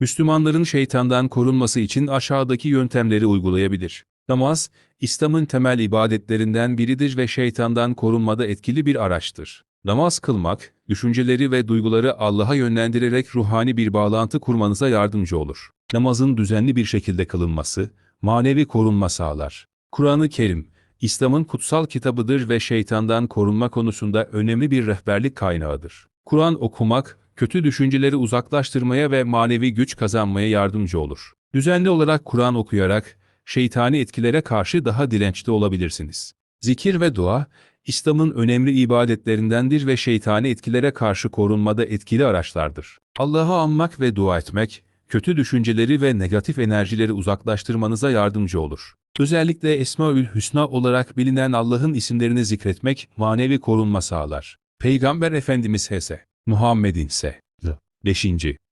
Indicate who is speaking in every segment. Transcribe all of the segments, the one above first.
Speaker 1: Müslümanların şeytandan korunması için aşağıdaki yöntemleri uygulayabilir. Namaz, İslam'ın temel ibadetlerinden biridir ve şeytandan korunmada etkili bir araçtır. Namaz kılmak, düşünceleri ve duyguları Allah'a yönlendirerek ruhani bir bağlantı kurmanıza yardımcı olur. Namazın düzenli bir şekilde kılınması, manevi korunma sağlar. Kur'an-ı Kerim, İslam'ın kutsal kitabıdır ve şeytandan korunma konusunda önemli bir rehberlik kaynağıdır. Kur'an okumak, kötü düşünceleri uzaklaştırmaya ve manevi güç kazanmaya yardımcı olur. Düzenli olarak Kur'an okuyarak, şeytani etkilere karşı daha dirençli olabilirsiniz. Zikir ve dua, İslam'ın önemli ibadetlerindendir ve şeytani etkilere karşı korunmada etkili araçlardır. Allah'ı anmak ve dua etmek, kötü düşünceleri ve negatif enerjileri uzaklaştırmanıza yardımcı olur. Özellikle Esmaül Hüsna olarak bilinen Allah'ın isimlerini zikretmek manevi korunma sağlar. Peygamber Efendimiz Hese, Muhammed'in ise 5.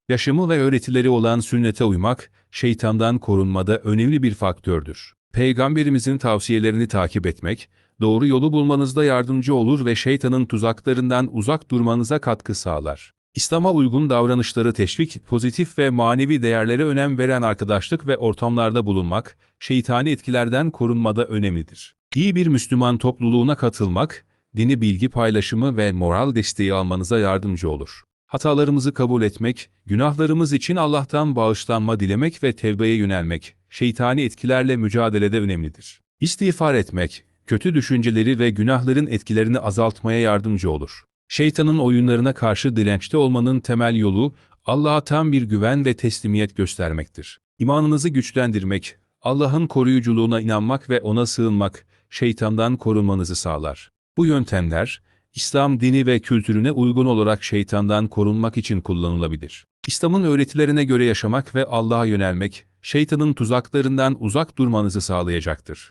Speaker 1: Yaşamı ve öğretileri olan sünnete uymak, şeytandan korunmada önemli bir faktördür. Peygamberimizin tavsiyelerini takip etmek, doğru yolu bulmanızda yardımcı olur ve şeytanın tuzaklarından uzak durmanıza katkı sağlar. İslam'a uygun davranışları teşvik, pozitif ve manevi değerlere önem veren arkadaşlık ve ortamlarda bulunmak, şeytani etkilerden korunmada önemlidir. İyi bir Müslüman topluluğuna katılmak, dini bilgi paylaşımı ve moral desteği almanıza yardımcı olur. Hatalarımızı kabul etmek, günahlarımız için Allah'tan bağışlanma dilemek ve tevbeye yönelmek, şeytani etkilerle mücadelede önemlidir. İstiğfar etmek, kötü düşünceleri ve günahların etkilerini azaltmaya yardımcı olur. Şeytanın oyunlarına karşı dirençli olmanın temel yolu, Allah'a tam bir güven ve teslimiyet göstermektir. İmanınızı güçlendirmek, Allah'ın koruyuculuğuna inanmak ve ona sığınmak, şeytandan korunmanızı sağlar. Bu yöntemler, İslam dini ve kültürüne uygun olarak şeytandan korunmak için kullanılabilir. İslam'ın öğretilerine göre yaşamak ve Allah'a yönelmek, şeytanın tuzaklarından uzak durmanızı sağlayacaktır.